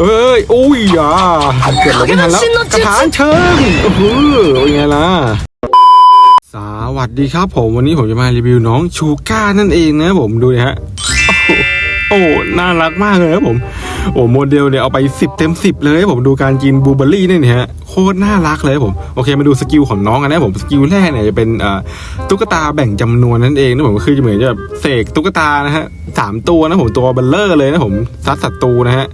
เอ้ยอุ้ยอะเกิดอะไรไม่ทันแล้วกระถางเชิงโอ้โหเป็นไงล่ะสวัสดีครับผมวันนี้ผมจะมารีวิวน้องชูก้านั่นเองนะผมดูนะฮะโอ้โหน่ารักมากเลยครับผม โอ้โมเดลเนี่ยเอาไป10เต็ม10เลยครับผมดูการกินบลูเบอร์รี่เนี่ยนะฮะโคตรน่ารักเลยครับผมโอเคมาดูสกิลของน้องกันนะผมสกิลแรกเนี่ยจะเป็นเอ่อตุ๊กตาแบ่งจำนวนนั่นเองนะผมก็คือจะเหมือนจะแบบเสกตุ๊กตานะฮะสามตัวนะผมตัวเบลเลอร์เลยนะผมซัดศัตรูนะฮะ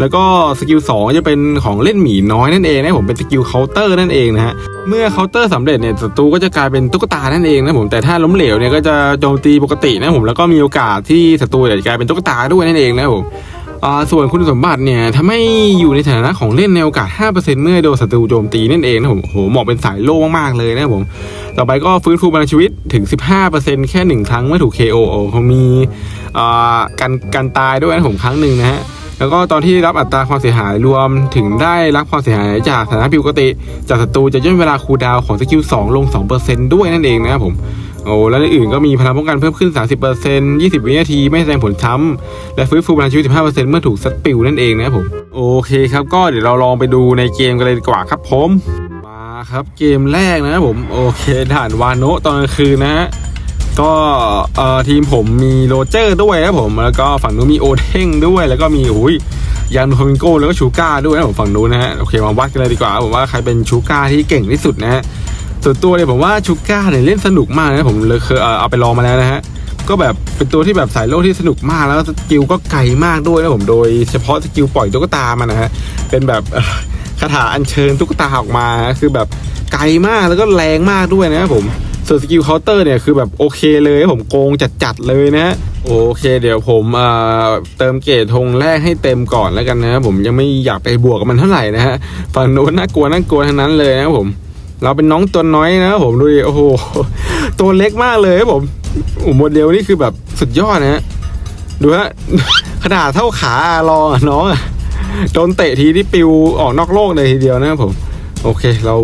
แล้วก็สกิลสองจะเป็นของเล่นหมีน้อยนั่นเองนะผมเป็นสกิลเคาน์เตอร์นั่นเองนะฮะเมื่อเคาน์เตอร์สำเร็จเนี่ยศัตรูก็จะกลายเป็นตุ๊กตานั่นเองนะผมแต่ถ้าล้มเหลวเนี่ยก็จะโจมตีปกตินะผมแล้วก็มีโอกาสที่ศัตรูจะกลายเป็นตุ๊กตาด้วยนั่นเองนะผมส่วนคุณสมบัติเนี่ยทำให้อยู่ในฐานะของเล่นในโอกาส 5%เมื่อโดนศัตรูโจมตีนั่นเองนะผมโหเหมาะเป็นสายโล่มากๆเลยนะผม ต่อไปก็ฟื้นฟูพลังชีวิตถึง 15%แค่ 1 ครั้งเมื่อถูก KO เขามีการการตายด้วยนะผมครั้งหนึ่งนะฮะ แล้วก็ตอนที่รับอัตราความเสียหายรวมถึงได้รับความเสียหายจากสถานะผิดปกติ จากศัตรูจะย่นเวลาคูลดาวของสกิล2ลง 2%ด้วยนั่นเองนะครับผมโอ้แล้วอื่นก็มีพลังป้องกันเพิ่มขึ้น 30% 20 วินาที ไม่แสดงผลช้ำ และฟื้นฟูพลังชีวิต 15%เมื่อถูกซัดปิวนั่นเองนะครับผม โอเคครับ ก็เดี๋ยวเราลองไปดูในเกมกันเลยดีกว่าครับผม มาครับเกมแรกนะครับผม โอเค ด่านวานโนตอนกลางคืนนะฮะ ก็เอ่อทีมผมมีโรเจอร์ด้วยนะครับผม แล้วก็ฝั่งนู้นมีโอเท่งด้วยแล้วก็มีอุ้ยยานโทมิงโก้แล้วก็ชูก้าด้วยนะผมฝั่งนู้นนะฮะโอเคมาวัดกันเลยดีกว่าผมว่าใครเป็นชูก้าที่เก่งที่สุดนะฮะส่วนตัวเนี่ยผมว่าชูก้าเนี่ยเล่นสนุกมากนะผมเลยเคยเอ่อเอาไปลองมาแล้วนะฮะก็แบบเป็นตัวที่แบบสายโลกที่สนุกมากแล้วสกิลก็ไกลมากด้วยนะผมโดยเฉพาะสกิลปล่อยตุ๊กตามันนะฮะเป็นแบบคาถาอัญเชิญตุ๊กตาออกมาคือแบบไกลมากแล้วก็แรงมากด้วยนะครับผม ส่วนสกิลเคาน์เตอร์เนี่ยคือแบบโอเคเลยผมโกงจัดๆเลยนะโอเค เดี๋ยวผมเติมเกรดธงแรกให้เต็มก่อนแล้วกันนะผมยังไม่อยากไปบวกกับมันเท่าไหร่นะฮะฝั่งโน้นน่ากลัวน่ากลัวทั้งนั้นเลยนะผม เราเป็นน้องตัวน้อยนะผมดูดิโอ้โหตัวเล็กมากเลยครับผมโอ้โมเดลนี่คือแบบสุดยอดนะฮะดูฮะขนาดเท่าขาลองน้องอะโดนเตะทีที่ปิวออกนอกโลกเลยทีเดียวนะครับผม โอเค เรา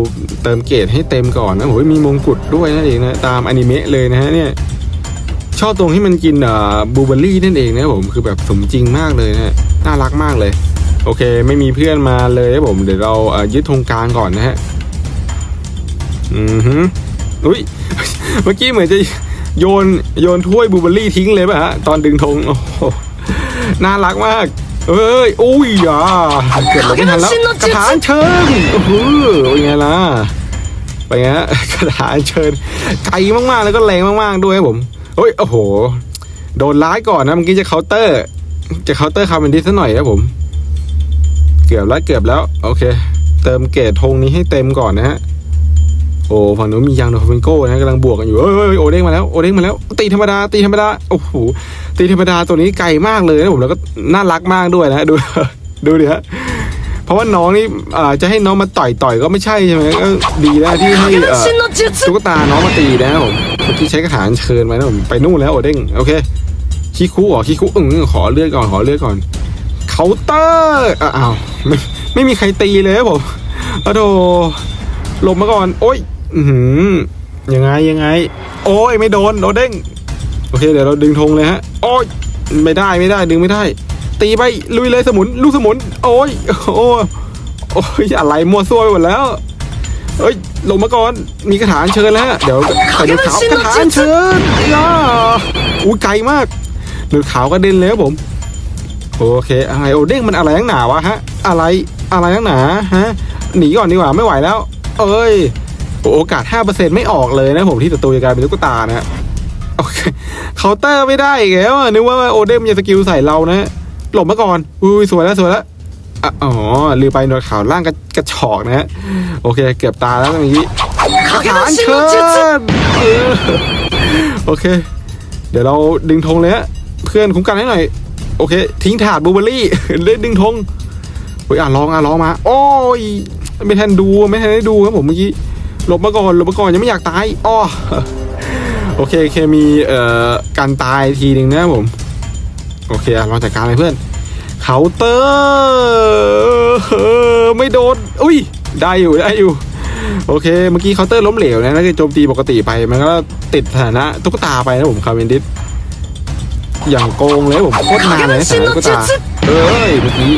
เติมเกรดให้เต็มก่อนนะโอ้ยมีมงกุฎด้วยนั่นเองนะ ตามอนิเมะเลยนะฮะเนี่ยชอบตรงที่มันกินอ่าบลูเบอร์รี่นั่นเองนะผมคือแบบสมจริงมากเลยนะฮะน่ารักมากเลย โอเค ไม่มีเพื่อนมาเลยครับผมเดี๋ยวเราเอ่อยึดธงกลางก่อนนะฮะอือฮึอุ้ยเมื่อกี้เหมือนจะโยนโยนถ้วยบลูเบอร์รี่ทิ้งเลยป่ะฮะตอนดึงธงโอ้โหน่ารักมาก เอ้ยอุ้ยอะเกิดอะไรไม่ทันแล้วกระถางเชิงโอ้โหเป็นไงล่ะไปนไงฮะกระถางเชิญไกลมากๆแล้วก็แรงมากๆด้วยครับผมเฮ้ยโอ้โห โดนร้ายก่อนนะเมื่อกี้จะเคาน์เตอร์ จะเคาน์เตอร์คาร์เบนดิสซะหน่อยครับผม เกือบแล้วเกือบแล้ว โอเค เติมเกรดธงนี้ให้เต็มก่อนนะฮะ โอ้ฝั่งนู้นมียังโดฟมิงโก้นะกำลังบวกกันอยู่เอ้ยโอเด้งมาแล้วโอเด้งมาแล้ว ตีธรรมดาตีธรรมดาโอ้โหตีธรรมดาตัวนี้ไกลมากเลยนะผมแล้วก็น่ารักมากด้วยนะดูดูดิฮะเพราะว่าน้องนี่จะให้น้องมาต่อยต่อยก็ไม่ใช่ใช่ไหมก็ดีแล้วที่ให้ตุ๊กตาน้องมาตีนะผมเมื่อกี้ใช้กระถางเชิญไปนะผมไปนู่นแล้วโอเด้งโอเคคีคุเหรอคีคุอืมขอเลือดก่อนขอเลือดก่อนเคาน์เตอร์อ้าวไม่ไม่มีใครตีเลยผมอ้โหลบมาก่อน โอ้ย อือหือยังไงยังไง โอ้ยไม่โดนโดนเด้งโอเคเดี๋ยวเราดึงธงเลยฮะ โอ้ยไม่ได้ไม่ได้ดึงไม่ได้ ตีไปลุยเลยสมุนลูกสมุน โอ้ยโอ้ยโอ้ยอะไรมั่วซั่วไปหมดแล้วเอ้ยลงมาก่อนมีกระถางเชิญแล้วฮะเดี๋ยวใส่เดือดขาวกระถางเชิญย่าอุ้ยไกลมากเดือดขาวก็เด่นเลยครับผม โอเคอะไรโอเด้งมันอะไรนักหนาวะฮะ อะไรอะไรนักหนาฮะหนีก่อนดีกว่าไม่ไหวแล้ว เอ้ย โอกาส 5%ไม่ออกเลยนะผมที่ศัตรูจะกลายเป็นตุ๊กตานะโอเคเคาน์เตอร์ไม่ได้อีกแล้วนึกว่าโอเดมจะสกิลใส่เรานะหลบมาก่อนอุ้ยสวยแล้วสวยแล้วอ๋อลืมไปหนวดขาวล่างกระกระชอกนะฮะโอเค เกือบตาแล้วตรงนี้กระถาเชิญโอเค เดี๋ยวเราดึงธงเลยฮะเพื่อนคุ้มกันให้หน่อย โอเค ทิ้งถาดบลูเบอร์รี่เล่นดึงธงเฮ้ยอะลองอะลองมา โอ้ยไม่ทันดูไม่ทันได้ดูครับผมเมื่อกี้ หลบมาก่อนหลบมาก่อนยังไม่อยากตายอ้อโอเคเคมีเอ่อการตายทีหนึ่งนะผมโอเคอะลองจัดการเลยเพื่อนเคาน์เตอร์ไม่โดนอุ้ยได้อยู่ได้อยู่โอเคเมื่อกี้เคาน์เตอร์ล้มเหลวนะแล้วก็โจมตีปกติไปมันก็ติดสถานะตุ๊กตาไปนะผมคาร์เวนดิสอย่างโกงเลยผมโคตรนานเลยสถานะตุ๊กตาเอ้ยเมื่อกี้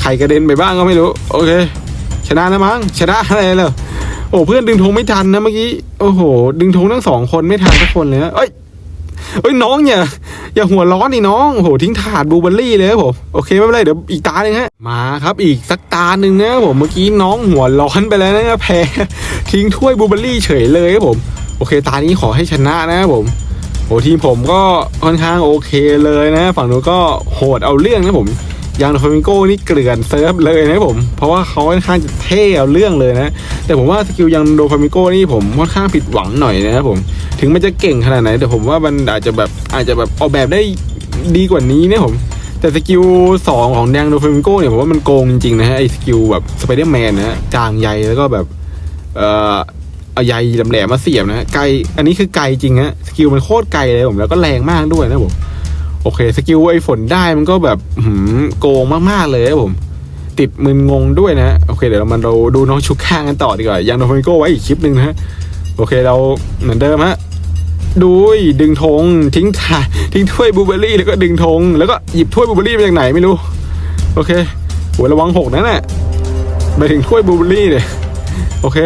ใครกระเด็นไปบ้างก็ไม่รู้ โอเค ชนะนะมั้งชนะอะไรเลย โอ้เพื่อนดึงธงไม่ทันนะเมื่อกี้โอ้โห ดึงธงทั้งสองคนไม่ทันทุกคนเลยนะเอ้ยเอ้ยน้องอย่าอย่าหัวร้อนนี่น้องโอ้โหทิ้งถาดบลูเบอร์รี่เลยครับผมโอเคไม่เป็นไรเดี๋ยวอีกตาหนึ่งฮะมาครับอีกสักตาหนึ่งนะผมเมื่อกี้น้องหัวร้อนไปแล้วนะแพ้ทิ้งถ้วยบลูเบอร์รี่เฉยเลยครับผมโอเคตานี้ขอให้ชนะนะครับผมโอ้ทีมผมก็ค่อนข้างโอเคเลยนะ ฝั่งนู้นก็โหดเอาเรื่องนะผม ยางโดฟามิงโก้นี่เกลื่อนเซิร์ฟเลยนะผม เพราะว่าเขาค่อนข้างจะเท่เอาเรื่องเลยนะ แต่ผมว่าสกิลยางโดฟามิงโก้นี่ผมค่อนข้างผิดหวังหน่อยนะครับผม ถึงมันจะเก่งขนาดไหน แต่ผมว่ามันอาจจะแบบอาจจะแบบออกแบบได้ดีกว่านี้นะผมแต่สกิลสองของแดงโดฟามิงโก้เนี่ยผมว่ามันโกงจริงๆนะฮะไอสกิลแบบสไปเดอร์แมนนะฮะจางใยแล้วก็แบบเอ่อเอาใยแหลมๆมาเสียบนะฮะไกลอันนี้คือไกลจริงฮะสกิลมันโคตรไกลเลยผมแล้วก็แรงมากด้วยนะผม โอเค สกิลไอ้ฝนได้มันก็แบบหืมโกงมากๆเลยนะผม ติดมึนงงด้วยนะ โอเค เดี๋ยวเรามาดูดูน้องชุกข้างกันต่อดีกว่ายังโดฟมิโก้ไว้อีกคลิปหนึ่งนะโอเคเราเหมือนเดิมฮะดูดึงธงทิ้งถาทิ้งถ้วยบูเบอรี่แล้วก็ดึงธงแล้วก็หยิบถ้วยบูเบอรี่มาจากไหนไม่รู้ โอเคโหระวังหกนะน่ะไปถึงถ้วยบูเบอรี่เลยโอเค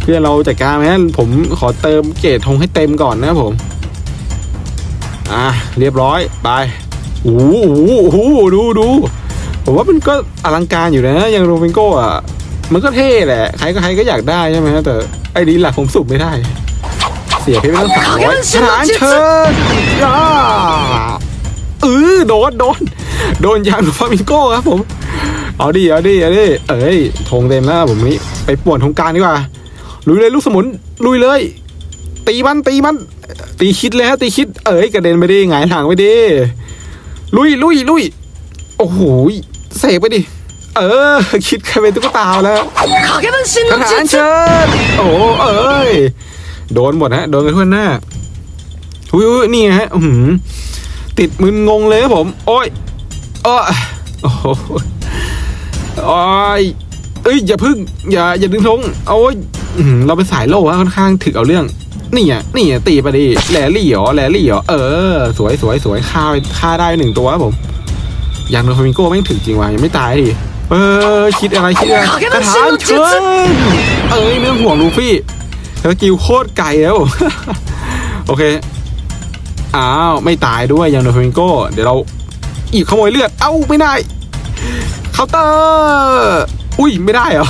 เพื่อนเราจัดการไหมฮะผมขอเติมเกรดธงให้เต็มก่อนนะผม อะเรียบร้อยไปโอ้โหโอ้โหดูดูผมว่ามันก็อลังการอยู่นะอย่างโรเบนโก้อะมันก็เท่แหละใครก็ใครก็อยากได้ใช่ไหมฮะแต่ไอ้นี้หลักผมสุบไม่ได้ เสียเพชรไปตั้งสามร้อยฉลามเชิญอ่าเออโดนโดนโดนยางฟามิงโก้ครับผม เอาดิเอาดิเอาดิเอ้ยธงเต็มแล้วผมนี้ไปป่วนธงการดีกว่าลุยเลยลูกสมุนลุยเลย ตีมันตีมัน ตีคิดแล้วตีคิด เอ้ยกระเด็นไปดิหงายหางไปดิลุยลุยลุยโอ้โหเสกไปดิ เออ คิดใครเป็นตุ๊กตาแล้วกระถางเชิญโอ้เอ้ยโดนหมดฮะโดนกันทั่วหน้าอุ้ยนี่ฮะอืมติดมึนงงเลยครับผม โอ้ยเออโอ้โอยเอ้ยอย่าพึ่งอย่าอย่าดึงทงโอ้ยเราเป็นสายโล่ฮะค่อนข้างถึกเอาเรื่อง นี่อะนี่อะตีไปดิแหลลี่เหรอแหลลี่เหรอเออ สวยสวยสวยฆ่าไปฆ่าได้หนึ่งตัวครับผมยังโดนฟลามิงโก้แม่งถึงจริงว่ะยังไม่ตายดิเออคิดอะไรคิดอะไรกระถางเชิญเอ้ยไม่ต้องห่วงลูฟี่สกิลโคตรไกลแล้ว โอเค อ้าว ไม่ตายด้วยยังโดนฟลามิงโก้ เดี๋ยวเราอีกขโมยเลือด เอ้า ไม่ได้เคาน์เตอร์อุ้ย ไม่ได้เหรอ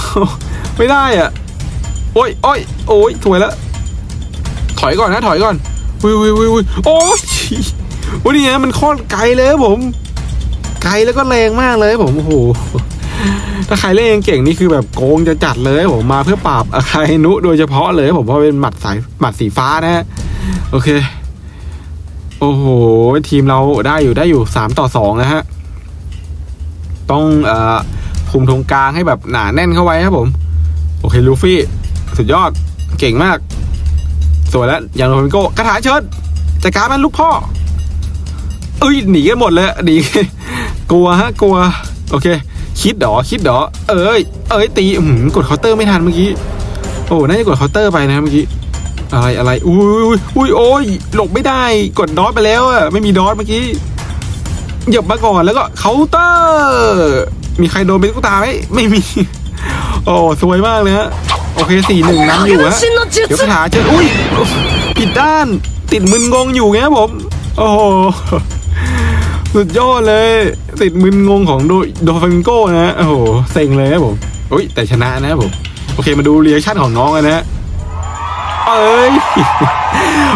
ไม่ได้อะ โอ้ยโอ้ยโอ้ยถวยแล้ว ถอยก่อนนะถอยก่อนอุ้ยอุ้ยอุ้ยอุ้ยโอ้ยโอ้ยนี่ไงมันโคตรไกลเลยผม ไกลแล้วก็แรงมากเลยผมโอ้โหถ้าใครเล่นเก่งนี่คือแบบโกงจะจัดเลยผมมาเพื่อปราบอาคาเฮนุโดยเฉพาะเลยผมเพราะเป็นหมัดสายหมัดสีฟ้านะฮะโอเค โอ้โห ทีมเราได้อยู่ได้อยู่สามต่อสองนะฮะ ต้องเอ่อคุมธงกลางให้แบบหนาแน่นเข้าไว้ครับผม โอเคลูฟี่ สุดยอดเก่งมาก สวยแล้วอย่างโรมิโก้กระถาเชิญจัดการมันลูกพ่อเอ้ยหนีกันหมดเลยหนีกลัวฮะกลัวโอเค คิดดอคิดดอเอ้ย เอ้ยตีอืมกดเคาน์เตอร์ไม่ทันเมื่อกี้โอ้น่าจะกดเคาน์เตอร์ไปนะเมื่อกี้อะไรอะไรอุ้ยอุ้ยอุ้ยโอ้ยหลบไม่ได้กดดอทไปแล้วอะไม่มีดอทเมื่อกี้เหยียบมาก่อนแล้วก็เคาน์เตอร์ มีใครโดนเป็นตุ๊กตาไหมไม่มี โอ้สวยมากเลยฮะ โอเคสี่หนึ่งน้ำอยู่ฮะเดี๋ยวหาเจออุ้ยผิดด้านติดมึนงงอยู่ไงผม โอ้โหสุดยอดเลย ติดมึนงงของโดโดฟังโก้นะโอ้โหเซ็งเลยนะผมอุ้ยแต่ชนะนะผมโอเคมาดูเรีแอคชั่นของน้องกันนะ เอ้ย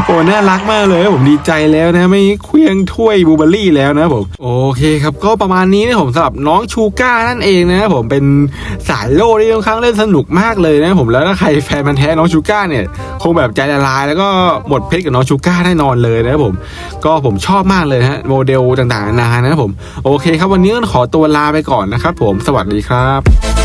โอ้น่ารักมากเลยผมดีใจแล้วนะไม่เคลี้ยงถ้วยบูเบอรี่แล้วนะผมโอเคครับก็ประมาณนี้นะผมสำหรับน้องชูก้านั่นเองนะผมเป็นสายโลที่ค่อนข้างเล่นสนุกมากเลยนะผมแล้วถ้าใครแฟนมันแท้น้องชูก้าเนี่ยคงแบบใจละลาย แล้วก็หมดเพชรกับน้องชูก้าแน่นอนเลยนะผมก็ผมชอบมากเลยฮะโมเดลต่างๆนานานะผมโอเคครับวันนี้ก็ขอตัวลาไปก่อนนะครับผมสวัสดีครับ